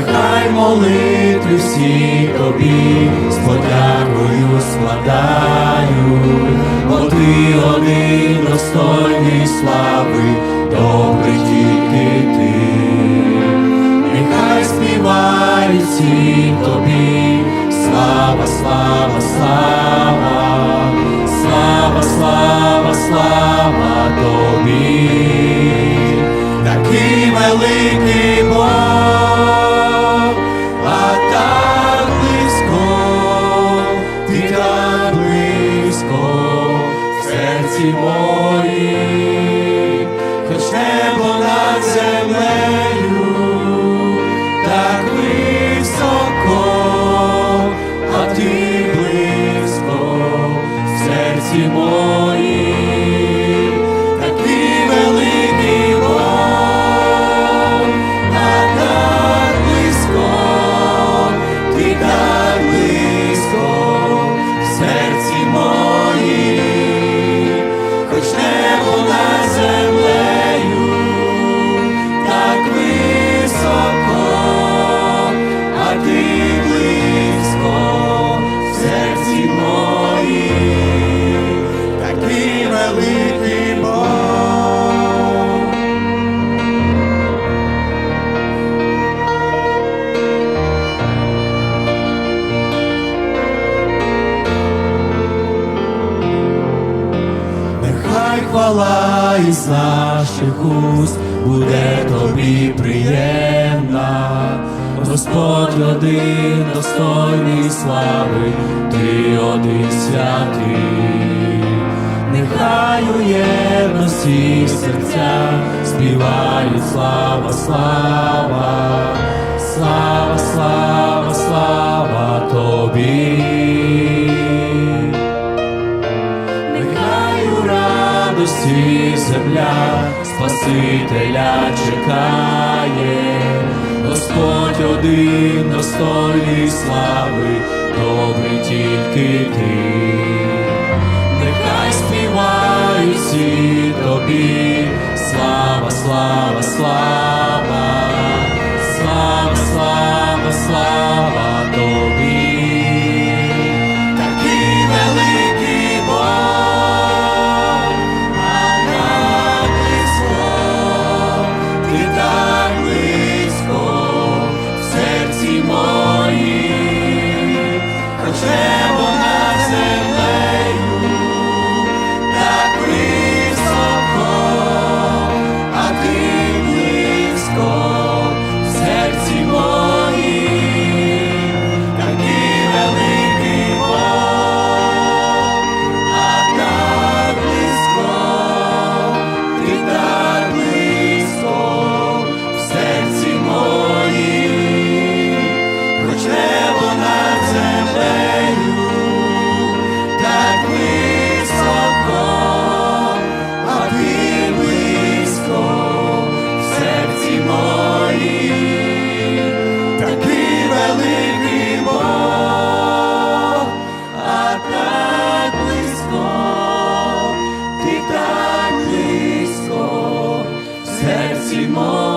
Нехай молитви всі тобі з подякою складаю, бо ти один достойний слави, добрий тільки ти, нехай співають всі тобі, серці хвала із наших уст буде тобі приємна, Господь один достойний слави, ти один святий, нехай у єдності серця співають слава, слава, слава, слава, слава тобі. Спасителя чекає, Господь один достойний слави, добрий тільки ти. Нехай співають всі Божий мой.